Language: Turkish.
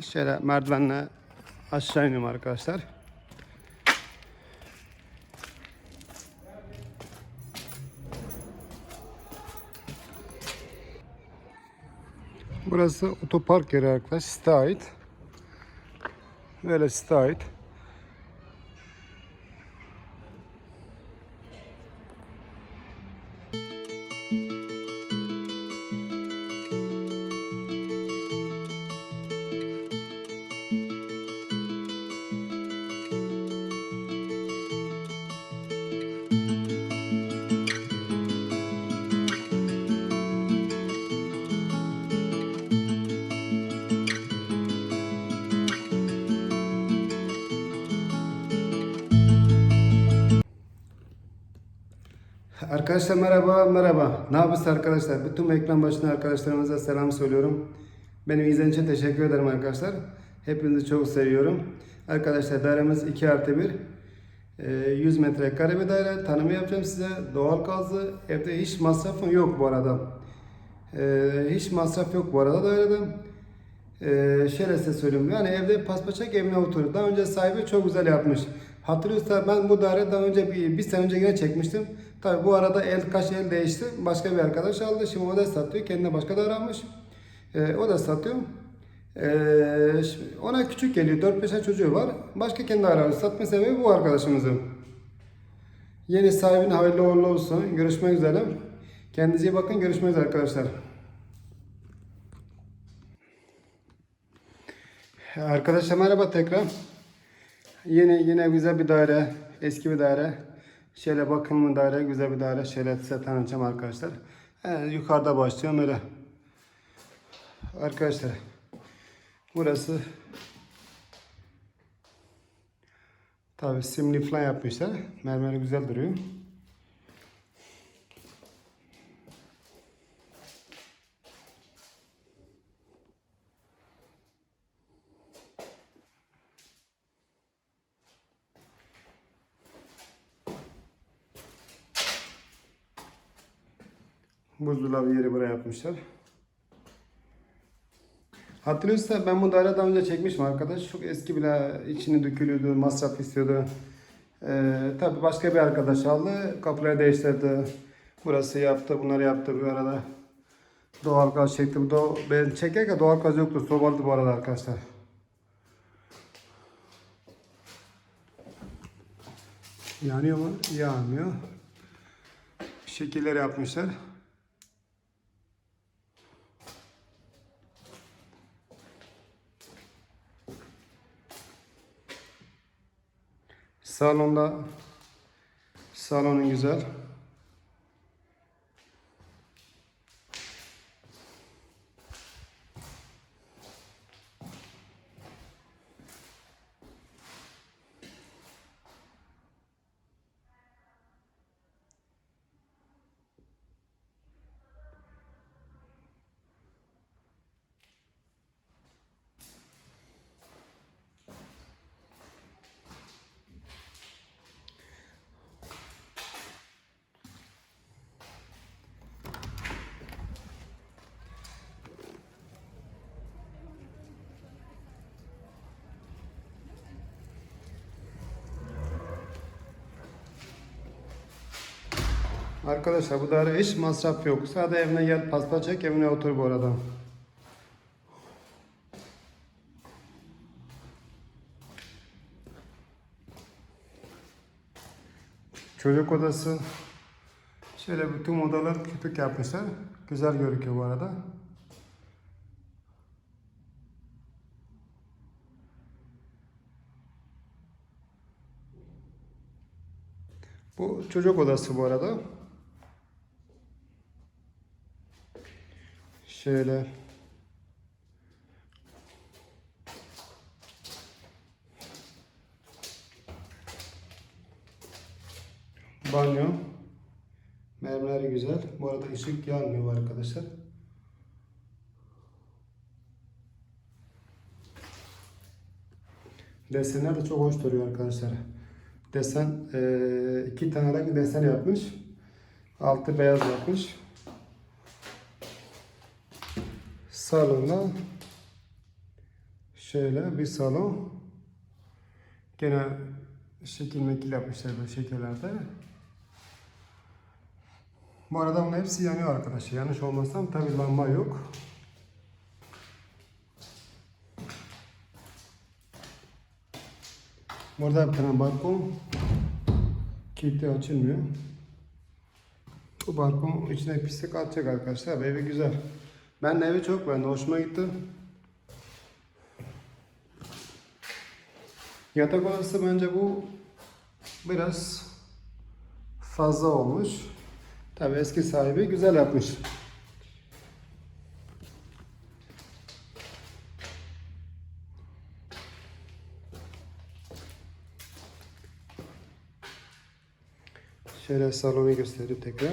Şöyle merdivenle aşağı iniyorum arkadaşlar. Burası otopark yeri arkadaş. Site ait. Böyle site ait. Arkadaşlar merhaba, merhaba. Ne yapıyorsunuz arkadaşlar? Bütün ekran başında arkadaşlarımıza selam söylüyorum. Benim izlediğiniz için teşekkür ederim arkadaşlar. Hepinizi çok seviyorum. Arkadaşlar dairemiz 2 artı 1. Ee, 100 metrekare bir daire. Tanımı yapacağım size. Doğal gazlı. Evde hiç masrafım yok bu arada. Ee, hiç masraf yok bu arada dairede. Ee, şöyle size söyleyeyim. Yani evde paspaçak evine oturuyor. Daha önce sahibi çok güzel yapmış. Hatırlıyorsa ben bu daire daha önce bir, bir sene önce yine çekmiştim. Tabi bu arada el kaç el değişti. Başka bir arkadaş aldı. Şimdi o da satıyor. Kendine başka daire almış. Ee, o da satıyor. Ee, ona küçük geliyor. 4-5 tane çocuğu var. Başka kendi arıyor. Satma sebebi bu arkadaşımızın. Yeni sahibine hayırlı uğurlu olsun. Görüşmek üzere. Kendinize iyi bakın. Görüşmek üzere arkadaşlar. Arkadaşlar merhaba tekrar. Yine yine güzel bir daire, eski bir daire. Şöyle bakımlı daire, güzel bir daire. Şöyle size tanıtacağım arkadaşlar. Yani yukarıda başlıyorum öyle. Arkadaşlar burası tabi simli falan yapmışlar. Mermeri güzel duruyor. Buzdolabı yeri buraya yapmışlar. Hatırlıyorsa ben bu daire daha önce çekmişim arkadaş. Çok eski bile içini dökülüyordu, masraf istiyordu. Ee, tabii başka bir arkadaş aldı. Kapıları değiştirdi. Burası yaptı, bunları yaptı bu arada. Doğal gaz çekti. Do ben çekerken doğal gaz yoktu. Sobalıdı bu arada arkadaşlar. Yanıyor mu? Yanmıyor. Şekiller yapmışlar. Salonda salonun güzel. Arkadaşlar bu daire hiç masraf yok. Sadece evine gel paspa çek evine otur bu arada. Çocuk odası. Şöyle bütün odalar küpük yapmışlar. Güzel gözüküyor bu arada. Bu çocuk odası bu arada. Şöyle. Banyo. Mermerleri güzel. Bu arada ışık yanmıyor arkadaşlar. Desenler de çok hoş duruyor arkadaşlar. Desen iki tane renk desen yapmış. Altı beyaz yapmış. Salonda Şöyle bir salon. Gene şekil mekil yapmışlar böyle şekillerde. Bu arada bunun hepsi yanıyor arkadaşlar. Yanlış olmazsam tabi lamba yok. Burada bir tane balkon. Kilitli açılmıyor. Bu balkon içine pislik atacak arkadaşlar. Evi güzel. Ben de evi çok beğendim. Hoşuma gitti. Yatak odası bence bu biraz fazla olmuş. Tabi eski sahibi güzel yapmış. Şöyle salonu göstereyim tekrar.